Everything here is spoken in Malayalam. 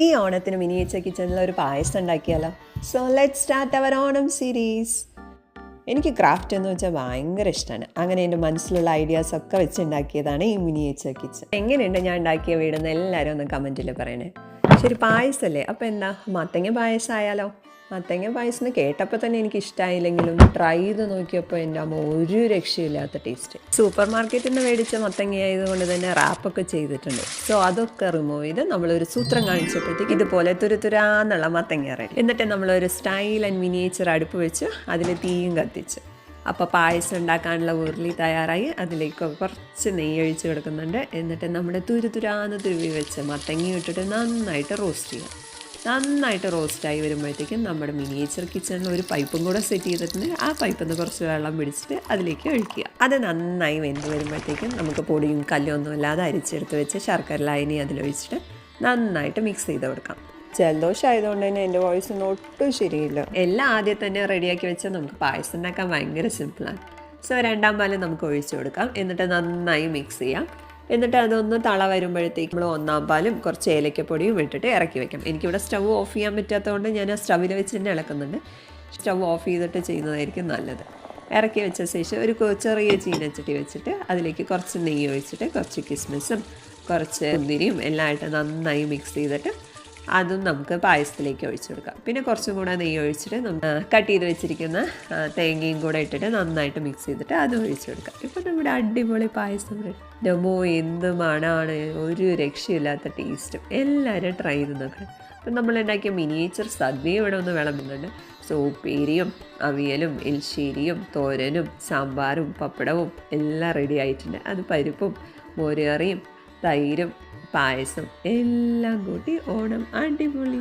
ഈ ഓണത്തിന് മിനിയേച്ചർ കിച്ചണിൽ ഒരു പായസം ഉണ്ടാക്കിയാലോ? So let start our Onam series എനിക്ക് ക്രാഫ്റ്റ് എന്ന് വെച്ചാൽ ഭയങ്കര ഇഷ്ടമാണ് അങ്ങനെ എന്റെ മനസ്സിലുള്ള ഐഡിയാസ് ഒക്കെ വെച്ചുണ്ടാക്കിയതാണ് ഈ മിനിയേച്ചർ കിച്ചൺ എങ്ങനെയുണ്ട് ഞാൻ ഉണ്ടാക്കിയ വീടെന്ന് എല്ലാവരും ഒന്ന് കമന്റിൽ പറയണേ. ശരി പായസമല്ലേ അപ്പോൾ എന്താ? മത്തങ്ങ പായസമായാലോ മത്തങ്ങ പായസം കേട്ടപ്പോൾ തന്നെ എനിക്ക് ഇഷ്ടമായില്ലെങ്കിലും ട്രൈ ചെയ്ത് നോക്കിയപ്പോൾ എന്റെ അമ്മ ഒരു രക്ഷയില്ലാത്ത ടേസ്റ്റ് സൂപ്പർ മാർക്കറ്റിൽ നിന്ന് മേടിച്ച മത്തങ്ങ ആയതുകൊണ്ട് തന്നെ റാപ്പൊക്കെ ചെയ്തിട്ടുണ്ട്. സോ അതൊക്കെ റിമൂവ് ചെയ്ത് നമ്മളൊരു സൂത്രം കാണിച്ചപ്പോഴത്തേക്ക് ഇതുപോലെ തുരുതുരാന്നുള്ള മത്തങ്ങ റെഡി എന്നിട്ട് നമ്മളൊരു സ്റ്റൈൽ ആൻഡ് മിനിയേച്ചർ അടുപ്പ് വെച്ച് അതിൽ തീയും കത്തിച്ച്. അപ്പോൾ പായസം ഉണ്ടാക്കാനുള്ള ഉരുളി തയ്യാറായി. അതിലേക്ക് കുറച്ച് നെയ്യ് ഒഴിച്ച് കൊടുക്കുന്നുണ്ട്. എന്നിട്ട് നമ്മുടെ തുരുതുരാന്ന് തുരുവി വെച്ച് മത്തങ്ങി ഇട്ടിട്ട് നന്നായിട്ട് റോസ്റ്റ് ചെയ്യുക. നന്നായിട്ട് റോസ്റ്റായി വരുമ്പോഴത്തേക്കും നമ്മുടെ മിനിയേച്ചർ കിച്ചണിൽ ഒരു പൈപ്പും കൂടെ സെറ്റ് ചെയ്തിട്ടുണ്ട്. ആ പൈപ്പിൽ നിന്ന് കുറച്ച് വെള്ളം പിടിച്ചിട്ട് അതിലേക്ക് ഒഴിക്കുക. അത് നന്നായി വെന്ത് വരുമ്പോഴത്തേക്കും നമുക്ക് പൊടിയും കല്ലും ഒന്നും ഇല്ലാതെ അരിച്ചെടുത്ത് വെച്ച് ശർക്കര ലായനി അതിലൊഴിച്ചിട്ട് നന്നായിട്ട് മിക്സ് ചെയ്ത് കൊടുക്കാം. ജലദോഷം ആയതുകൊണ്ട് തന്നെ എന്റെ വോയിസ് ഒന്നും ഒട്ടും ശരിയില്ല. എല്ലാം ആദ്യം തന്നെ റെഡിയാക്കി വെച്ചാൽ നമുക്ക് പായസം ഉണ്ടാക്കാൻ ഭയങ്കര സിമ്പിളാണ്. സോ രണ്ടാം പാൽ നമുക്ക് ഒഴിച്ചു കൊടുക്കാം. എന്നിട്ട് നന്നായി മിക്സ് ചെയ്യാം. എന്നിട്ട് അതൊന്ന് തള വരുമ്പോഴത്തേക്ക് നമ്മൾ ഒന്നാം പാലും കുറച്ച് ഏലക്കപ്പൊടിയും ഇട്ടിട്ട് ഇറക്കി വെക്കാം. എനിക്കിവിടെ സ്റ്റവ് ഓഫ് ചെയ്യാൻ പറ്റാത്തതുകൊണ്ട് ഞാൻ ആ സ്റ്റവിൽ വെച്ച് തന്നെ ഇളക്കുന്നുണ്ട്. സ്റ്റവ് ഓഫ് ചെയ്തിട്ട് ചെയ്യുന്നതായിരിക്കും നല്ലത്. ഇറക്കി വെച്ച ശേഷം ഒരു ചെറിയ ചീനച്ചട്ടി വെച്ചിട്ട് അതിലേക്ക് കുറച്ച് നെയ്യ് ഒഴിച്ചിട്ട് കുറച്ച് കിസ്മിസും കുറച്ച് മുന്തിരിയും എല്ലാം ആയിട്ട് നന്നായി മിക്സ് ചെയ്തിട്ട് അതും നമുക്ക് പായസത്തിലേക്ക് ഒഴിച്ചു കൊടുക്കാം. പിന്നെ കുറച്ചും കൂടെ നെയ്യ് ഒഴിച്ചിട്ട് നമ്മൾ കട്ട് ചെയ്ത് വെച്ചിരിക്കുന്ന തേങ്ങയും കൂടെ ഇട്ടിട്ട് നന്നായിട്ട് മിക്സ് ചെയ്തിട്ട് അതും ഒഴിച്ചു കൊടുക്കാം. ഇപ്പം നമ്മുടെ അടിപൊളി പായസം ഡമോ എന്ത് മണമാണ് ഒരു രക്ഷയില്ലാത്ത ടേസ്റ്റും എല്ലാവരും ട്രൈ ചെയ്ത് നോക്കണം നമ്മൾ ഉണ്ടാക്കിയ മിനിയേച്ചർ സദ്യ ഇവിടെ ഒന്ന് വിളമ്പുന്നുണ്ട്. സോ ഉപ്പേരിയും അവിയലും എൽശ്ശേരിയും തോരനും സാമ്പാറും പപ്പടവും എല്ലാം റെഡി ആയിട്ടുണ്ട്. അത് പരിപ്പും മോരുകറിയും തൈരും പായസം എല്ലാം കൂട്ടി ഓണം അടിപൊളി.